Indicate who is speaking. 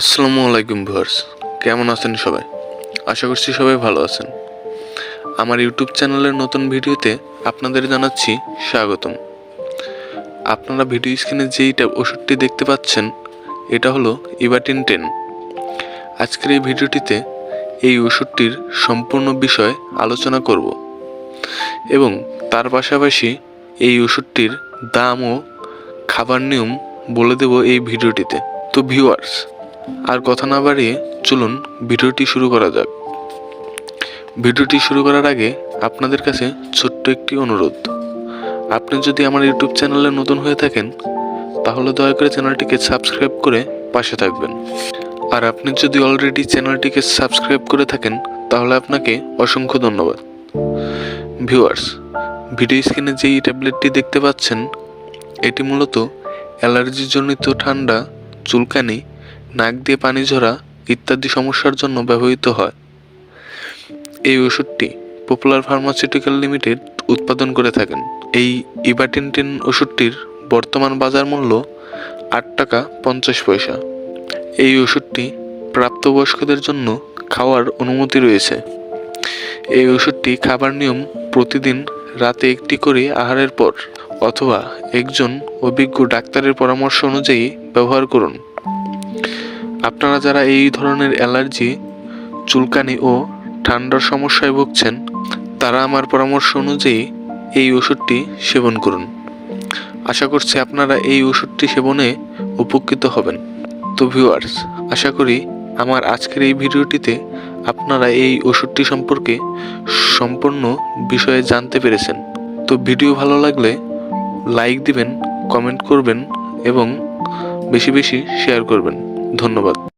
Speaker 1: আসসালামু আলাইকুম ভিউয়ার্স, কেমন আছেন সবাই? আশা করছি সবাই ভালো আছেন। আমার ইউটিউব চ্যানেলের নতুন ভিডিওতে আপনাদের জানাচ্ছি স্বাগতম। আপনারা ভিডিও স্ক্রিনে যেইটা ওষুধটি দেখতে পাচ্ছেন, এটা হলো ইবাটিন টেন আজকের এই ভিডিওটিতে এই ওষুধটির সম্পূর্ণ বিষয় আলোচনা করব এবং তার পাশাপাশি এই ওষুধটির দাম ও খাবার নিয়ম বলে দেব এই ভিডিওটিতে। তো ভিউয়ার্স আর কথা না বাড়িয়ে চলুন ভিডিওটি শুরু করা যাক। ভিডিওটি শুরু করার আগে আপনাদের কাছে ছোট্ট একটি অনুরোধ। আপনি যদি আমার ইউটিউব চ্যানেলে নতুন হয়ে থাকেন, তাহলে দয়া করে চ্যানেলটিকে সাবস্ক্রাইব করে পাশে থাকবেন। আর আপনি যদি অলরেডি চ্যানেলটিকে সাবস্ক্রাইব করে থাকেন, তাহলে আপনাকে অসংখ্য ধন্যবাদ। ভিউয়ার্স, ভিডিও স্ক্রিনে যেই ট্যাবলেটটি দেখতে পাচ্ছেন, এটি মূলত অ্যালার্জিজনিত ঠান্ডা, চুলকানি নাক দিয়ে পানি ঝরা ইত্যাদি সমস্যার জন্য ব্যবহৃত হয়। এই ওষুধটি পপুলার ফার্মাসিউটিক্যাল লিমিটেড উৎপাদন করে থাকেন। এই ইবাটিনটিন ওষুধটির বর্তমান বাজার মূল্য আট টাকা পঞ্চাশ পয়সা। এই ওষুধটি প্রাপ্তবয়স্কদের জন্য খাওয়ার অনুমতি রয়েছে। এই ওষুধটি খাবার নিয়ম প্রতিদিন রাতে একটি করে আহারের পর অথবা একজন অভিজ্ঞ ডাক্তারের পরামর্শ অনুযায়ী ব্যবহার করুন। আপনারা যারা এই ধরনের অ্যালার্জি, চুলকানি ও ঠান্ডার সমস্যায় ভুগছেন, তারা আমার পরামর্শ অনুযায়ী এই ওষুধটি সেবন করুন। আশা করছি আপনারা এই ওষুধটি সেবনে উপকৃত হবেন। তো ভিউয়ার্স আশা করি আমার আজকের এই ভিডিওটিতে আপনারা এই ওষুধটি সম্পর্কে সম্পূর্ণ বিষয়ে জানতে পেরেছেন। তো ভিডিও ভালো লাগলে লাইক দিবেন কমেন্ট করবেন এবং বেশি বেশি শেয়ার করবেন। ধন্যবাদ।